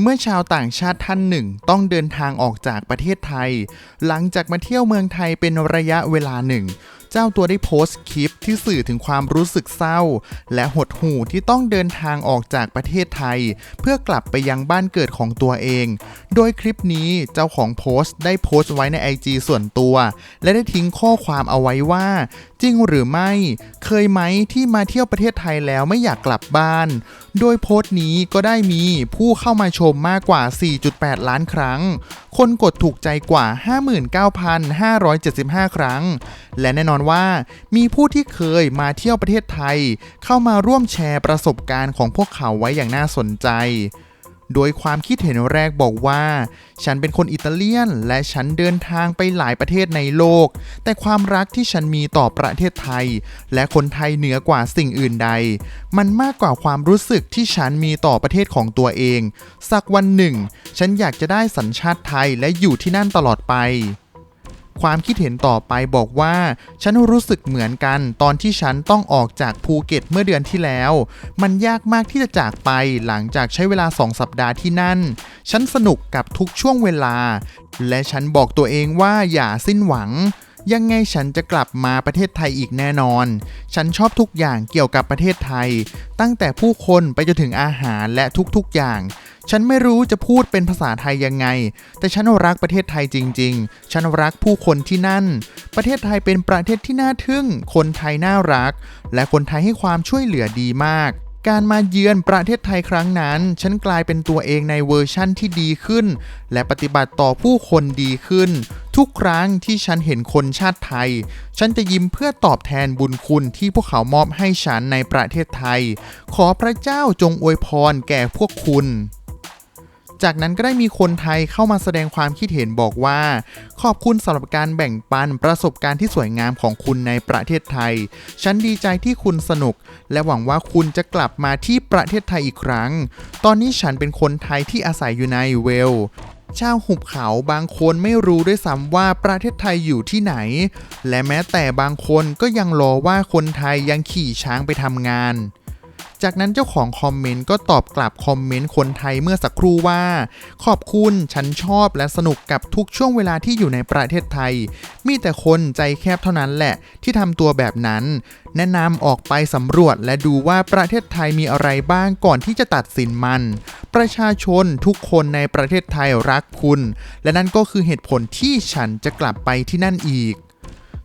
เมื่อชาวต่างชาติท่านหนึ่งต้องเดินทางออกจากประเทศไทย หลังจากมาเที่ยวเมืองไทยเป็นระยะเวลาหนึ่ง เจ้าตัวได้โพสต์คลิปที่สื่อถึงความรู้สึกเศร้า และหดหู่ที่ต้องเดินทางออกจากประเทศไทย เพื่อกลับไปยังบ้านเกิดของตัวเอง โดยคลิปนี้เจ้าของโพสต์ได้โพสต์ไว้ใน IG ส่วนตัว และได้ทิ้งข้อความเอาไว้ว่า จริงหรือไม่ เคยไหมที่มาเที่ยวประเทศไทยแล้วไม่อยากกลับบ้าน โดยโพสต์นี้ก็ได้มีผู้เข้ามาชมมากกว่า 4.8 ล้านครั้ง คนกดถูกใจกว่า 59,575 ครั้ง และแน่นอนว่า มีผู้ที่เคยมาเที่ยวประเทศไทย เข้ามาร่วมแชร์ประสบการณ์ของพวกเขาไว้อย่างน่าสนใจ โดยความคิดเห็นแรกบอกว่า ฉันเป็นคนอิตาเลียน และฉันเดินทางไปหลายประเทศในโลก แต่ความรักที่ฉันมีต่อประเทศไทย และคนไทยเหนือกว่าสิ่งอื่นใด มันมากกว่าความรู้สึกที่ฉันมีต่อประเทศของตัวเอง สักวันหนึ่ง ฉันอยากจะได้สัญชาติไทยและอยู่ที่นั่นตลอดไป ความคิดเห็นต่อไปบอกว่า ฉันรู้สึกเหมือนกันตอนที่ฉันต้องออกจากภูเก็ตเมื่อเดือนที่แล้ว มันยากมากที่จะจากไปหลังจากใช้เวลาสองสัปดาห์ที่นั่น ฉันสนุกกับทุกช่วงเวลา และฉันบอกตัวเองว่าอย่าสิ้นหวังยังไงฉันจะกลับมาประเทศไทยอีกแน่นอน ฉันชอบทุกอย่างเกี่ยวกับประเทศไทย ตั้งแต่ผู้คนไปจนถึงอาหารและทุกๆอย่าง ฉันไม่รู้จะพูดเป็นภาษาไทยยังไง แต่ฉันรักประเทศไทยจริง ๆ ฉันรักผู้คนที่นั่น ประเทศไทยเป็นประเทศที่น่าทึ่ง คนไทยน่ารัก และคนไทยให้ความช่วยเหลือดีมาก การมาเยือนประเทศไทยครั้งนั้น ฉันกลายเป็นตัวเองในเวอร์ชั่นที่ดีขึ้น และปฏิบัติต่อผู้คนดีขึ้น ทุกครั้งที่ฉันเห็นคนชาติไทย ฉันจะยิ้มเพื่อตอบแทนบุญคุณที่พวกเขามอบให้ฉันในประเทศไทย ขอพระเจ้าจงอวยพรแก่พวกคุณ จากนั้นก็ได้มีคนไทยเข้ามาแสดงความคิดเห็นบอกว่า ขอบคุณสำหรับการแบ่งปันประสบการณ์ที่สวยงามของคุณในประเทศไทย ฉันดีใจที่คุณสนุก และหวังว่าคุณจะกลับมาที่ประเทศไทยอีกครั้ง ตอนนี้ฉันเป็นคนไทยที่อาศัยอยู่ในเวลส์ชาวหุบเขาบางคนไม่รู้ด้วยซ้ำว่าประเทศไทยอยู่ที่ไหน และแม้แต่บางคนก็ยังรอว่าคนไทยยังขี่ช้างไปทำงาน จากนั้นเจ้าของคอมเมนต์ก็ตอบกลับคอมเมนต์คนไทยเมื่อสักครู่ว่า ขอบคุณฉันชอบและสนุกกับทุกช่วงเวลาที่อยู่ในประเทศไทย มีแต่คนใจแคบเท่านั้นแหละที่ทำตัวแบบนั้น แนะนำออกไปสำรวจและดูว่าประเทศไทยมีอะไรบ้างก่อนที่จะตัดสินมัน ประชาชนทุกคนในประเทศไทยรักคุณ และนั่นก็คือเหตุผลที่ฉันจะกลับไปที่นั่นอีก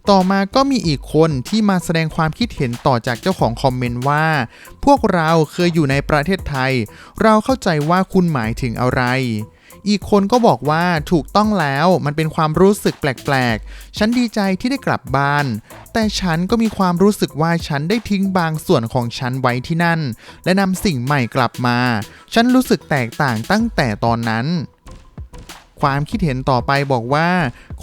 ต่อมาก็มีอีกคนที่มาแสดงความคิดเห็นต่อจากเจ้าของคอมเมนต์ว่า พวกเราเคยอยู่ในประเทศไทย เราเข้าใจว่าคุณหมายถึงอะไร อีกคนก็บอกว่าถูกต้องแล้วมันเป็นความรู้สึกแปลกๆ ฉันดีใจที่ได้กลับบ้าน แต่ฉันก็มีความรู้สึกว่าฉันได้ทิ้งบางส่วนของฉันไว้ที่นั่น และนำสิ่งใหม่กลับมา ฉันรู้สึกแตกต่างตั้งแต่ตอนนั้น ความคิดเห็นต่อไปบอกว่า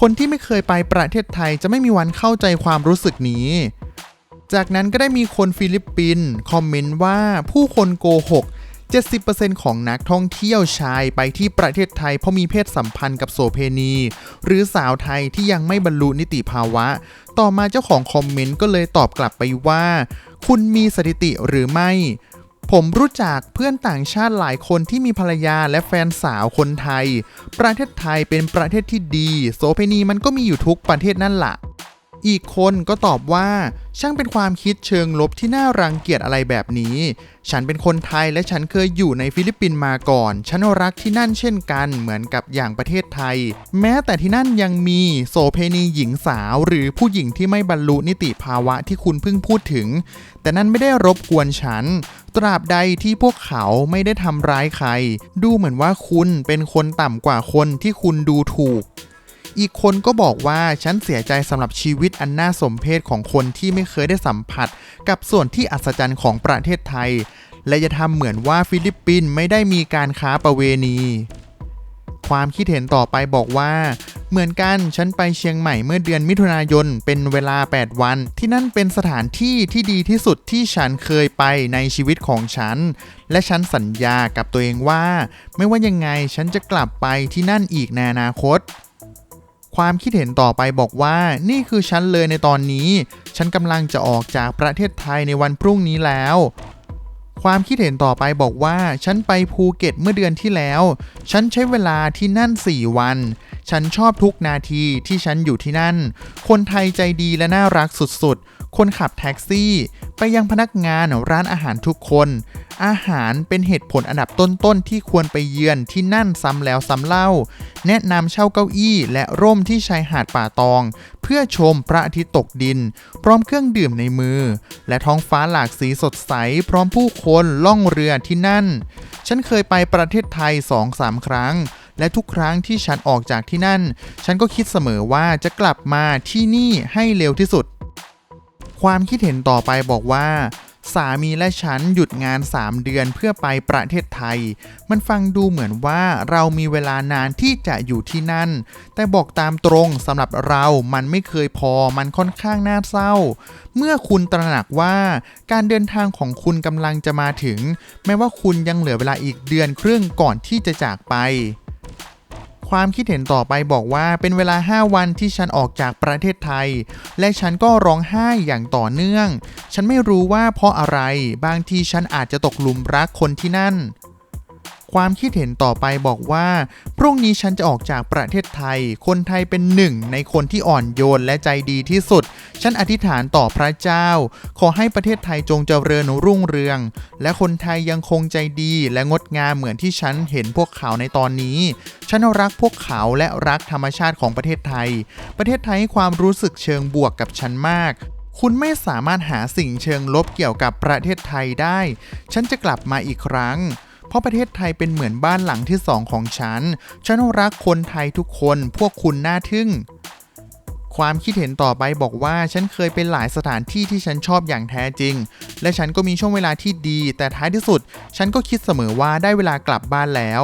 คนที่ไม่เคยไปประเทศไทยจะไม่มีวันเข้าใจความรู้สึกนี้ จากนั้นก็ได้มีคนฟิลิปปินส์คอมเมนต์ว่าผู้คนโกหก 70%ของนักท่องเที่ยวชายไปที่ประเทศไทยเพราะมีเพศสัมพันธ์กับโสเพณี หรือสาวไทยที่ยังไม่บรรลุนิติภาวะ ต่อมาเจ้าของคอมเมนต์ก็เลยตอบกลับไปว่า คุณมีสถิติหรือไม่ ผมรู้จักเพื่อนต่างชาติหลายคนที่มีภรรยาและแฟนสาวคนไทย ประเทศไทยเป็นประเทศที่ดี โสเพณีมันก็มีอยู่ทุกประเทศนั่นละอีกคนก็ตอบว่า ช่างเป็นความคิดเชิงลบที่น่ารังเกียจอะไรแบบนี้ ฉันเป็นคนไทยและฉันเคยอยู่ในฟิลิปปินส์มาก่อน ฉันรักที่นั่นเช่นกันเหมือนกับอย่างประเทศไทย แม้แต่ที่นั่นยังมีโสเพณีหญิงสาวหรือผู้หญิงที่ไม่บรรลุนิติภาวะที่คุณเพิ่งพูดถึง แต่นั่นไม่ได้รบกวนฉัน ตราบใดที่พวกเขาไม่ได้ทำร้ายใคร ดูเหมือนว่าคุณเป็นคนต่ำกว่าคนที่คุณดูถูก อีกคนก็บอกว่าฉันเสียใจสำหรับชีวิตอันน่าสมเพชของคนที่ไม่เคยได้สัมผัส กับส่วนที่อัศจรรย์ของประเทศไทย และจะทำเหมือนว่าฟิลิปปินส์ไม่ได้มีการค้าประเวณี ความคิดเห็นต่อไปบอกว่า เหมือนกันฉันไปเชียงใหม่เมื่อเดือนมิถุนายนเป็นเวลา 8 วัน ที่นั่นเป็นสถานที่ที่ดีที่สุดที่ฉันเคยไปในชีวิตของฉัน และฉันสัญญากับตัวเองว่า ไม่ว่ายังไงฉันจะกลับไปที่นั่นอีกในอนาคตความคิดเห็นต่อไปบอกว่านี่คือฉันเลยในตอนนี้ ฉันกำลังจะออกจากประเทศไทยในวันพรุ่งนี้แล้ว ความคิดเห็นต่อไปบอกว่า ฉันไปภูเก็ตเมื่อเดือนที่แล้ว ฉันใช้เวลาที่นั่น 4 วัน ฉันชอบทุกนาทีที่ฉันอยู่ที่นั่น คนไทยใจดีและน่ารักสุดๆ คนขับแท็กซี่ ไปยังพนักงานร้านอาหารทุกคน อาหารเป็นเหตุผลอันดับต้นๆ ที่ควรไปเยือนที่นั่นซ้ำแล้วซ้ำเล่า แนะนำเช่าเก้าอี้และร่มที่ชายหาดป่าตอง เพื่อชมพระอาทิตย์ตกดิน พร้อมเครื่องดื่มในมือ และท้องฟ้าหลากสีสดใส พร้อมผู้คนล่องเรือที่นั่น ฉันเคยไปประเทศไทย2-3ครั้ง และทุกครั้งที่ฉันออกจากที่นั่น ฉันก็คิดเสมอว่าจะกลับมาที่นี่ให้เร็วที่สุด ความคิดเห็นต่อไปบอกว่าสามีและฉันหยุดงาน 3 เดือนเพื่อไปประเทศไทย มันฟังดูเหมือนว่าเรามีเวลานานที่จะอยู่ที่นั่น แต่บอกตามตรงสำหรับเรามันไม่เคยพอ มันค่อนข้างน่าเศร้า เมื่อคุณตระหนักว่าการเดินทางของคุณกำลังจะมาถึง แม้ว่าคุณยังเหลือเวลาอีกเดือนครึ่งก่อนที่จะจากไป ความคิดเห็นต่อไปบอกว่าเป็นเวลา 5 วันที่ฉันออกจากประเทศไทย และฉันก็ร้องไห้อย่างต่อเนื่อง ฉันไม่รู้ว่าเพราะอะไร บางทีฉันอาจจะตกหลุมรักคนที่นั่น ความคิดเห็นต่อไปบอกว่า พรุ่งนี้ฉันจะออกจากประเทศไทย คนไทยเป็นหนึ่งในคนที่อ่อนโยนและใจดีที่สุด ฉันอธิษฐานต่อพระเจ้า ขอให้ประเทศไทยจงเจริญรุ่งเรือง และคนไทยยังคงใจดีและงดงามเหมือนที่ฉันเห็นพวกเขาในตอนนี้ ฉันรักพวกเขาและรักธรรมชาติของประเทศไทย ประเทศไทยให้ความรู้สึกเชิงบวกกับฉันมากคุณไม่สามารถหาสิ่งเชิงลบเกี่ยวกับประเทศไทยได้ ฉันจะกลับมาอีกครั้ง ราะประเทศไทยเป็นเหมือนบ้านหลังที่สองของฉัน ฉันรักคนไทยทุกคน พวกคุณน่าทึ่ง ความคิดเห็นต่อไปบอกว่าฉันเคยไปหลายสถานที่ที่ฉันชอบอย่างแท้จริง และฉันก็มีช่วงเวลาที่ดี แต่ท้ายที่สุด ฉันก็คิดเสมอว่าได้เวลากลับบ้านแล้ว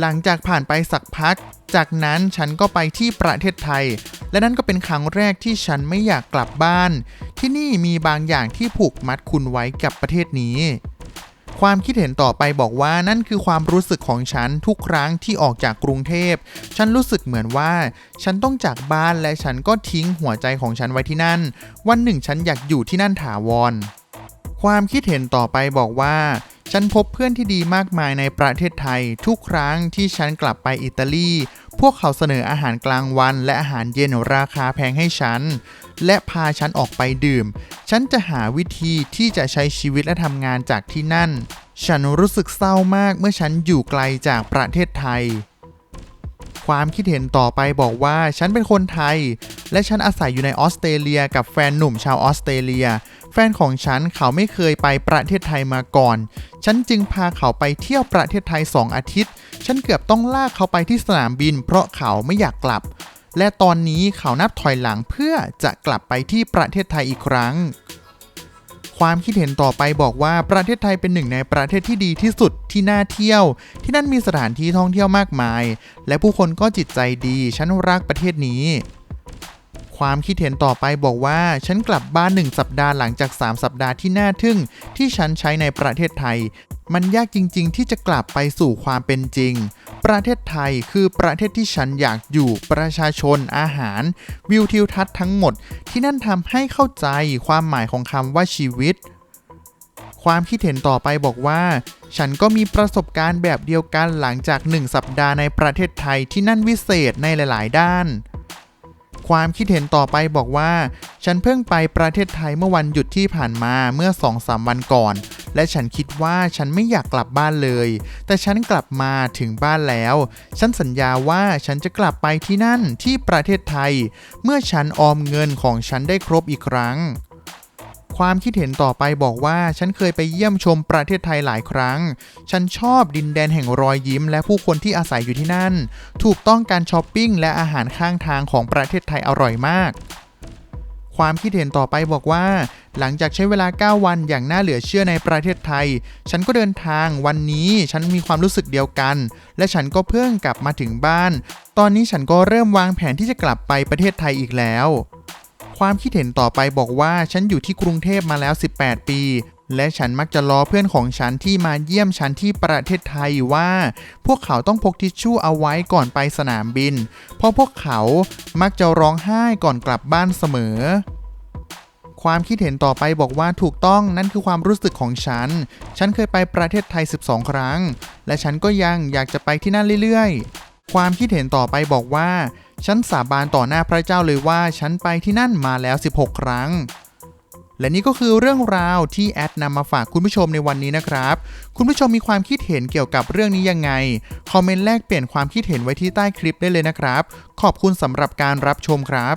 หลังจากผ่านไปสักพัก จากนั้นฉันก็ไปที่ประเทศไทย และนั่นก็เป็นครั้งแรกที่ฉันไม่อยากกลับบ้าน ที่นี่มีบางอย่างที่ผูกมัดคุณไว้กับประเทศนี้ ความคิดเห็นต่อไปบอกว่านั่นคือความรู้สึกของฉันทุกครั้งที่ออกจากกรุงเทพ ฉันรู้สึกเหมือนว่า ฉันต้องจากบ้านและฉันก็ทิ้งหัวใจของฉันไว้ที่นั่น วันหนึ่งฉันอยากอยู่ที่นั่นถาวร ความคิดเห็นต่อไปบอกว่าฉันพบเพื่อนที่ดีมากมายในประเทศไทย ทุกครั้งที่ฉันกลับไปอิตาลี พวกเขาเสนออาหารกลางวันและอาหารเย็นราคาแพงให้ฉัน และพาฉันออกไปดื่ม ฉันจะหาวิธีที่จะใช้ชีวิตและทำงานจากที่นั่น ฉันรู้สึกเศร้ามากเมื่อฉันอยู่ไกลจากประเทศไทย ความคิดเห็นต่อไปบอกว่าฉันเป็นคนไทย และฉันอาศัยอยู่ในออสเตรเลียกับแฟนหนุ่มชาวออสเตรเลีย แฟนของฉันเขาไม่เคยไปประเทศไทยมาก่อน ฉันจึงพาเขาไปเที่ยวประเทศไทย2อาทิตย์ ฉันเกือบต้องลากเขาไปที่สนามบิน เพราะเขาไม่อยากกลับ และตอนนี้เขานับถอยหลังเพื่อจะกลับไปที่ประเทศไทยอีกครั้ง ความคิดเห็นต่อไปบอกว่าประเทศไทยเป็นหนึ่งในประเทศที่ดีที่สุดที่น่าเที่ยว ที่นั่นมีสถานที่ท่องเที่ยวมากมาย และผู้คนก็จิตใจดี ฉันรักประเทศนี้ ความคิดเห็นต่อไปบอกว่า ฉันกลับบ้านหนึ่งสัปดาห์หลังจาก 3 สัปดาห์ที่น่าทึ่ง ที่ฉันใช้ในประเทศไทย มันยากจริง ๆ ที่จะกลับไปสู่ความเป็นจริง ประเทศไทยคือประเทศที่ฉันอยากอยู่ ประชาชน อาหาร วิวทิวทัศน์ทั้งหมด ที่นั่นทำให้เข้าใจความหมายของคำว่าชีวิตความคิดเห็นต่อไปบอกว่า ฉันก็มีประสบการณ์แบบเดียวกันหลังจาก 1 สัปดาห์ในประเทศไทยที่นั่นวิเศษในหลาย ๆ ด้าน ความคิดเห็นต่อไปบอกว่า ฉันเพิ่งไปประเทศไทยเมื่อวันหยุดที่ผ่านมาเมื่อ2-3วันก่อน และฉันคิดว่าฉันไม่อยากกลับบ้านเลย แต่ฉันกลับมาถึงบ้านแล้ว ฉันสัญญาว่าฉันจะกลับไปที่นั่นที่ประเทศไทย เมื่อฉันออมเงินของฉันได้ครบอีกครั้ง ความคิดเห็นต่อไปบอกว่า ฉันเคยไปเยี่ยมชมประเทศไทยหลายครั้ง ฉันชอบดินแดนแห่งรอยยิ้ม และผู้คนที่อาศัยอยู่ที่นั่น ถูกต้องการช้อปปิ้งและอาหารข้างทางของประเทศไทยอร่อยมาก ความคิดเห็นต่อไปบอกว่า หลังจากใช้เวลา 9 วันอย่างน่าเหลือเชื่อในประเทศไทย ฉันก็เดินทางวันนี้ฉันมีความรู้สึกเดียวกัน และฉันก็เพิ่งกลับมาถึงบ้าน ตอนนี้ฉันก็เริ่มวางแผนที่จะกลับไปประเทศไทยอีกแล้ว ความคิดเห็นต่อไปบอกว่าฉันอยู่ที่กรุงเทพมาแล้ว 18 ปี และฉันมักจะล้อเพื่อนของฉันที่มาเยี่ยมฉันที่ประเทศไทยว่า พวกเขาต้องพกทิชชู่เอาไว้ก่อนไปสนามบิน เพราะพวกเขามักจะร้องไห้ก่อนกลับบ้านเสมอความคิดเห็นต่อไปบอกว่าถูกต้องนั่นคือความรู้สึกของฉัน ฉันเคยไปประเทศไทย 12 ครั้ง และฉันก็ยังอยากจะไปที่นั่นเรื่อย ความคิดเห็นต่อไปบอกว่า ฉันสาบานต่อหน้าพระเจ้าเลยว่าฉันไปที่นั่นมาแล้ว 16 ครั้ง และนี่ก็คือเรื่องราวที่แอดนำมาฝากคุณผู้ชมในวันนี้นะครับ คุณผู้ชมมีความคิดเห็นเกี่ยวกับเรื่องนี้ยังไง คอมเมนต์แลกเปลี่ยนความคิดเห็นไว้ที่ใต้คลิปได้เลยนะครับ ขอบคุณสำหรับการรับชมครับ